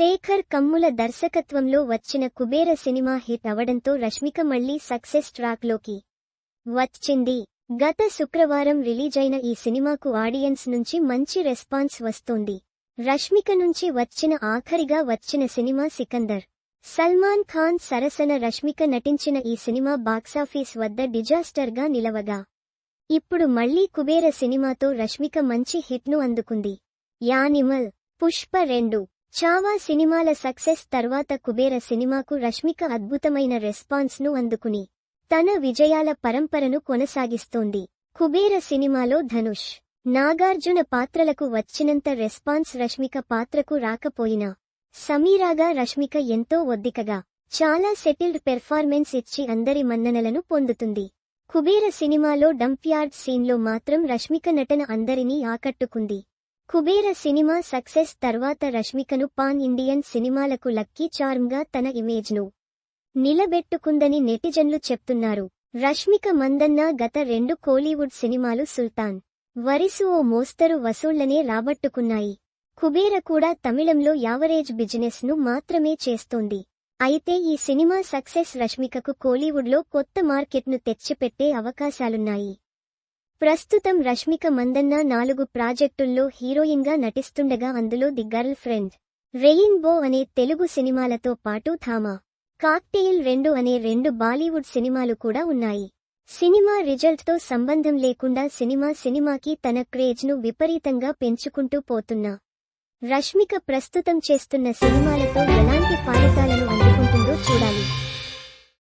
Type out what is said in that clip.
శేఖర్ కమ్ముల దర్శకత్వంలో వచ్చిన Kubera cinema hit అవడంతో రష్మిక మళ్ళీ సక్సెస్ ట్రాక్లోకి వచ్చింది. గత శుక్రవారం రిలీజైన ఈ సినిమాకు ఆడియన్స్ నుంచి మంచి రెస్పాన్స్ వస్తోంది. రష్మిక నుంచి వచ్చిన ఆఖరిగా వచ్చిన సినిమా సికందర్. సల్మాన్ ఖాన్ సరసన రష్మిక నటించిన ఈ సినిమా బాక్సాఫీస్ వద్ద డిజాస్టర్గా నిలవగా. ఇప్పుడు మళ్ళీ కుబేర సినిమాతో రష్మిక మంచి హిట్ను అందుకుంది. యానిమల్ పుష్ప రెండు. చావా సినిమాల సక్సెస్ తర్వాత కుబేర సినిమాకు రష్మిక అద్భుతమైన రెస్పాన్స్ను అందుకుని తన విజయాల పరంపరను కొనసాగిస్తోంది. కుబేర సినిమాలో ధనుష్ నాగార్జున పాత్రలకు వచ్చినంత రెస్పాన్స్ రష్మిక పాత్రకు రాకపోయినా సమీరాగా రష్మిక ఎంతో ఒద్దికగా చాలా సెటిల్డ్ పెర్ఫార్మెన్స్ ఇచ్చి అందరి మన్ననలను పొందుతుంది. కుబేర సినిమాలో డంప్యార్డ్ సీన్లో మాత్రం రష్మిక నటన అందరినీ ఆకట్టుకుంది. కుబేర సినిమా సక్సెస్ తర్వాత రష్మికను పాన్ ఇండియన్ సినిమాలకు లక్కీ చార్మ్గా తన ఇమేజ్ను నిలబెట్టుకుందని నెటిజన్లు చెప్తున్నారు. రష్మిక మందన్న గత రెండు కోలీవుడ్ సినిమాలు సుల్తాన్ వరిసు ఓ మోస్తరు వసూళ్ళనే రాబట్టుకున్నాయి. కుబేర కూడా తమిళంలో యావరేజ్ బిజినెస్ను మాత్రమే చేస్తోంది. అయితే ఈ సినిమా సక్సెస్ రష్మికకు కోలీవుడ్లో కొత్త మార్కెట్ను తెచ్చిపెట్టే అవకాశాలున్నాయి. ప్రస్తుతం రష్మిక మందన్న నాలుగు ప్రాజెక్టుల్లో హీరోయిన్గా నటిస్తుండగా అందులో ది గర్ల్ ఫ్రెండ్ రెయిన్బో అనే తెలుగు సినిమాలతో పాటు థామా కాక్టెయిల్ రెండు అనే రెండు బాలీవుడ్ సినిమాలు కూడా ఉన్నాయి. సినిమా రిజల్ట్తో సంబంధం లేకుండా సినిమా సినిమాకి తన క్రేజ్ను విపరీతంగా పెంచుకుంటూ పోతున్నా రష్మిక ప్రస్తుతం చేస్తున్న సినిమాలతో ఎలా